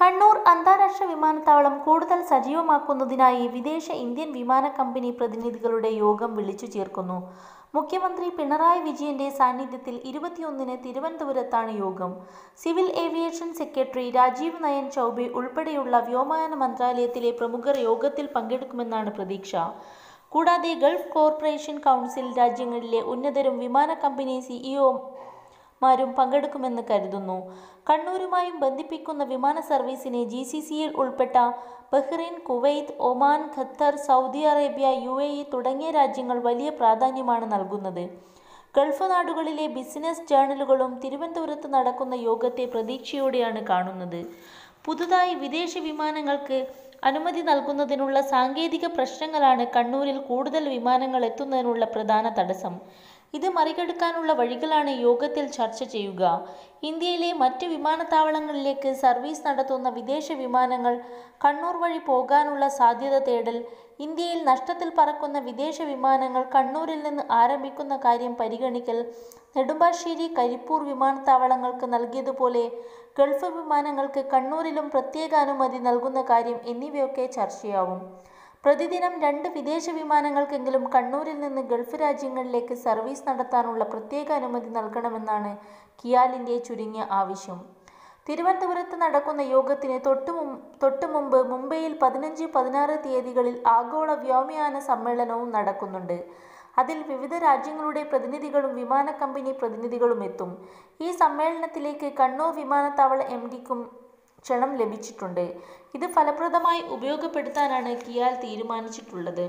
കണ്ണൂർ അന്താരാഷ്ട്ര വിമാനത്താവളം കൂടുതൽ സജീവമാക്കുന്നതിനായി വിദേശ ഇന്ത്യൻ വിമാന കമ്പനി പ്രതിനിധികളുടെ യോഗം വിളിച്ചു ചേർക്കുന്നു. മുഖ്യമന്ത്രി പിണറായി വിജയന്റെ സാന്നിധ്യത്തിൽ ഇരുപത്തിയൊന്നിന് തിരുവനന്തപുരത്താണ് യോഗം. Civil aviation secretary Rajeev Nayan Choubey ഉൾപ്പെടെയുള്ള വ്യോമയാന മന്ത്രാലയത്തിലെ പ്രമുഖർ യോഗത്തിൽ പങ്കെടുക്കുമെന്നാണ് പ്രതീക്ഷ. കൂടാതെ ഗൾഫ് കോർപ്പറേഷൻ കൗൺസിൽ രാജ്യങ്ങളിലെ ഉന്നതരും വിമാന കമ്പനി സിഇഒ മാരും പങ്കെടുക്കുമെന്ന് കരുതുന്നു. കണ്ണൂരുമായും ബന്ധിപ്പിക്കുന്ന വിമാന സർവീസിനെ ജി സി സിയിൽ ഉൾപ്പെട്ട Bahrain Kuwait Oman Qatar Saudi Arabia U A E തുടങ്ങിയ രാജ്യങ്ങൾ വലിയ പ്രാധാന്യമാണ് നൽകുന്നത്. ഗൾഫ് നാടുകളിലെ ബിസിനസ് ജേണലുകളും തിരുവനന്തപുരത്ത് നടക്കുന്ന യോഗത്തെ പ്രതീക്ഷയോടെയാണ് കാണുന്നത്. പുതുതായി വിദേശ വിമാനങ്ങൾക്ക് അനുമതി നൽകുന്നതിനുള്ള സാങ്കേതിക പ്രശ്നങ്ങളാണ് കണ്ണൂരിൽ കൂടുതൽ വിമാനങ്ങൾ എത്തുന്നതിനുള്ള പ്രധാന തടസ്സം. ഇത് മറികടക്കാനുള്ള വഴികളാണ് യോഗത്തിൽ ചർച്ച ചെയ്യുക. ഇന്ത്യയിലെ മറ്റ് വിമാനത്താവളങ്ങളിലേക്ക് സർവീസ് നടത്തുന്ന വിദേശ വിമാനങ്ങൾ കണ്ണൂർ വഴി പോകാനുള്ള സാധ്യത തേടൽ ഇന്ത്യയിൽ നഷ്ടത്തിൽ പറക്കുന്ന വിദേശ വിമാനങ്ങൾ കണ്ണൂരിൽ നിന്ന് ആരംഭിക്കുന്ന കാര്യം പരിഗണിക്കൽ നെടുമ്പാശ്ശേരി കരിപ്പൂർ വിമാനത്താവളങ്ങൾക്ക് നൽകിയതുപോലെ ഗൾഫ് വിമാനങ്ങൾക്ക് കണ്ണൂരിലും പ്രത്യേക അനുമതി നൽകുന്ന കാര്യം എന്നിവയൊക്കെ ചർച്ചയാവും. പ്രതിദിനം രണ്ട് വിദേശ വിമാനങ്ങൾക്കെങ്കിലും കണ്ണൂരിൽ നിന്ന് ഗൾഫ് രാജ്യങ്ങളിലേക്ക് സർവീസ് നടത്താനുള്ള പ്രത്യേക അനുമതി നൽകണമെന്നാണ് കിയാലിന്റെ ചുരുങ്ങിയ ആവശ്യം. തിരുവനന്തപുരത്ത് നടക്കുന്ന യോഗത്തിന് തൊട്ടു തൊട്ടു മുമ്പ് മുംബൈയിൽ പതിനഞ്ച് പതിനാറ് തീയതികളിൽ ആഗോള വ്യോമയാന സമ്മേളനവും നടക്കുന്നുണ്ട്. അതിൽ വിവിധ രാജ്യങ്ങളുടെ പ്രതിനിധികളും വിമാന കമ്പനി പ്രതിനിധികളും എത്തും. ഈ സമ്മേളനത്തിലേക്ക് കണ്ണൂർ വിമാനത്താവള എം ഡിക്കും ക്ഷണം ലഭിച്ചിട്ടുണ്ട്. ഇത് ഫലപ്രദമായി ഉപയോഗപ്പെടുത്താനാണ് കിയാൽ തീരുമാനിച്ചിട്ടുള്ളത്.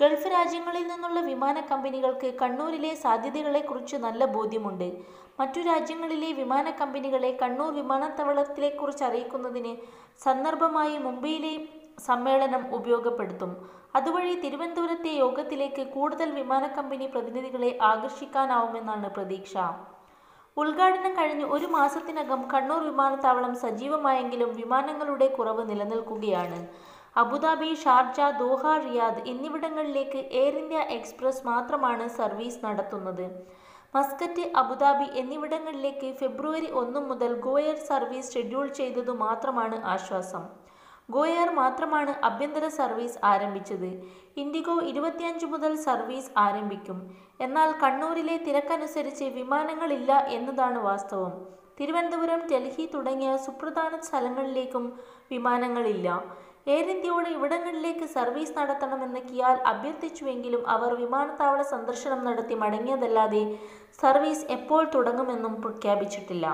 ഗൾഫ് രാജ്യങ്ങളിൽ നിന്നുള്ള വിമാന കമ്പനികൾക്ക് കണ്ണൂരിലെ സാധ്യതകളെക്കുറിച്ച് നല്ല ബോധ്യമുണ്ട്. മറ്റു രാജ്യങ്ങളിലെ വിമാന കമ്പനികളെ കണ്ണൂർ വിമാനത്താവളത്തിലെക്കുറിച്ച് അറിയിക്കുന്നതിന് സന്ദർഭമായി മുംബൈയിലെ സമ്മേളനം ഉപയോഗപ്പെടുത്തും. അതുവഴി തിരുവനന്തപുരത്തെ യോഗത്തിലേക്ക് കൂടുതൽ വിമാന കമ്പനി പ്രതിനിധികളെ ആകർഷിക്കാനാവുമെന്നാണ് പ്രതീക്ഷ. ഉദ്ഘാടനം കഴിഞ്ഞ് ഒരു മാസത്തിനകം കണ്ണൂർ വിമാനത്താവളം സജീവമായെങ്കിലും വിമാനങ്ങളുടെ കുറവ് നിലനിൽക്കുകയാണ്. Abu Dhabi Sharjah Doha Riyadh എന്നിവിടങ്ങളിലേക്ക് എയർ ഇന്ത്യ എക്സ്പ്രസ് മാത്രമാണ് സർവീസ് നടത്തുന്നത്. മസ്കറ്റ് അബുദാബി എന്നിവിടങ്ങളിലേക്ക് ഫെബ്രുവരി ഒന്നു മുതൽ ഗോയർ സർവീസ് ഷെഡ്യൂൾ ചെയ്തതു മാത്രമാണ് ആശ്വാസം. ഗോയർ മാത്രമാണ് ആഭ്യന്തര സർവീസ് ആരംഭിച്ചത്. ഇൻഡിഗോ ഇരുപത്തിയഞ്ച് മുതൽ സർവീസ് ആരംഭിക്കും. എന്നാൽ കണ്ണൂരിലെ തിരക്കനുസരിച്ച് വിമാനങ്ങളില്ല എന്നതാണ് വാസ്തവം. തിരുവനന്തപുരം ഡൽഹി തുടങ്ങിയ സുപ്രധാന സ്ഥലങ്ങളിലേക്കും വിമാനങ്ങളില്ല. എയർ ഇന്ത്യയോട് ഇവിടങ്ങളിലേക്ക് സർവീസ് നടത്തണമെന്ന് കിയാൽ അഭ്യർത്ഥിച്ചുവെങ്കിലും അവർ വിമാനത്താവള സന്ദർശനം നടത്തി മടങ്ങിയതല്ലാതെ സർവീസ് എപ്പോൾ തുടങ്ങുമെന്നും പ്രഖ്യാപിച്ചിട്ടില്ല.